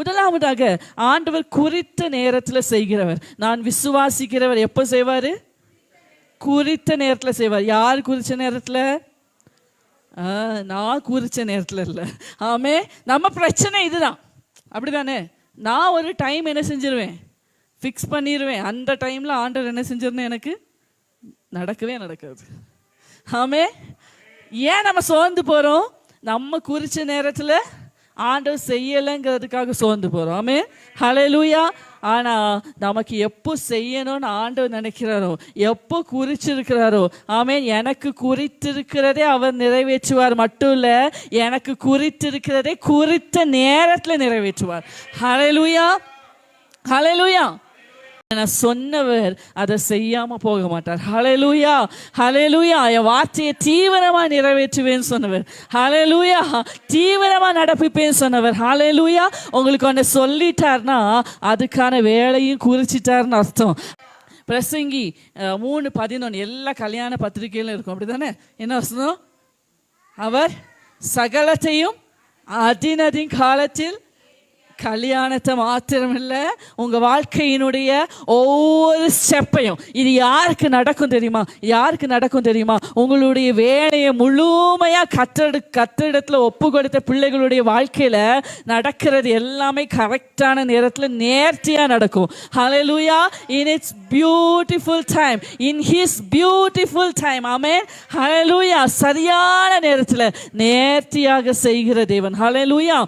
முதலாவதாக ஆண்டவர் குறித்த நேரத்தில் செய்கிறவர். நான் விசுவாசிக்கிறவர் எப்போ செய்வார்? குறித்த நேரத்தில் செய்வார். யார் குறித்த நேரத்தில்? ஆ, நான் குறித்த நேரத்தில் இல்லை. ஆமே நம்ம பிரச்சனை இதுதான். அப்படிதானே? நான் ஒரு டைம் என்ன செஞ்சிருவேன்? ஃபிக்ஸ் பண்ணிடுவேன் அந்த டைமில் ஆண்டவர் என்ன செஞ்சிருந்தேன் எனக்கு? நடக்கவே நடக்காது. ஆமே ஏன் நம்ம சோர்ந்து போகிறோம் நம்ம குறித்த நேரத்தில் ஆண்டவர் செய்யலைங்கிறதுக்காக சோர்ந்து போகிறோம் ஆமே லூயா ஆனால் நமக்கு எப்போ செய்யணும்னு ஆண்டவர் நினைக்கிறாரோ எப்போ குறிச்சிருக்கிறாரோ ஆமே எனக்கு குறித்திருக்கிறதே அவர் நிறைவேற்றுவார். மட்டும் இல்லை எனக்கு குறித்திருக்கிறதே குறித்த நேரத்தில் நிறைவேற்றுவார். ஹalleluya ஹalleluya நான் சொன்னவர் அதை செய்யாம போக மாட்டார். ஹலலூயா ஹலலூயா என் வார்த்தையை தீவிரமா நிறைவேற்றுவேன்னு சொன்னவர். ஹலலூயா தீவிரமா நடப்பிப்பேன்னு சொன்னவர். ஹலலூயா உங்களுக்கு ஒன்று சொல்லிட்டார்னா அதுக்கான வேலையும் குறிச்சிட்டாருன்னு அர்த்தம். பிரசங்கி மூணு பதினொன்று எல்லா கல்யாண பத்திரிகையிலும் இருக்கும். அப்படிதானே? என்ன வசனம் அவர் சகலத்தையும் அதினதின் காலத்தில் கல்யாணத்தை மாத்திரமில்ல உங்கள் வாழ்க்கையினுடைய ஒவ்வொரு ஸ்டெப்பையும் இது யாருக்கு நடக்கும் தெரியுமா? யாருக்கு நடக்கும் தெரியுமா? உங்களுடைய வேலையை முழுமையாக கத்தடு கத்திடத்துல ஒப்பு கொடுத்த பிள்ளைகளுடைய வாழ்க்கையில் நடக்கிறது எல்லாமே கரெக்டான நேரத்தில் நேர்த்தியாக நடக்கும். Hallelujah in it's beautiful time in his beautiful time amen hallelujah சரியான நேரத்தில் நேர்த்தியாக செய்கிற தேவன். ஹலலூயா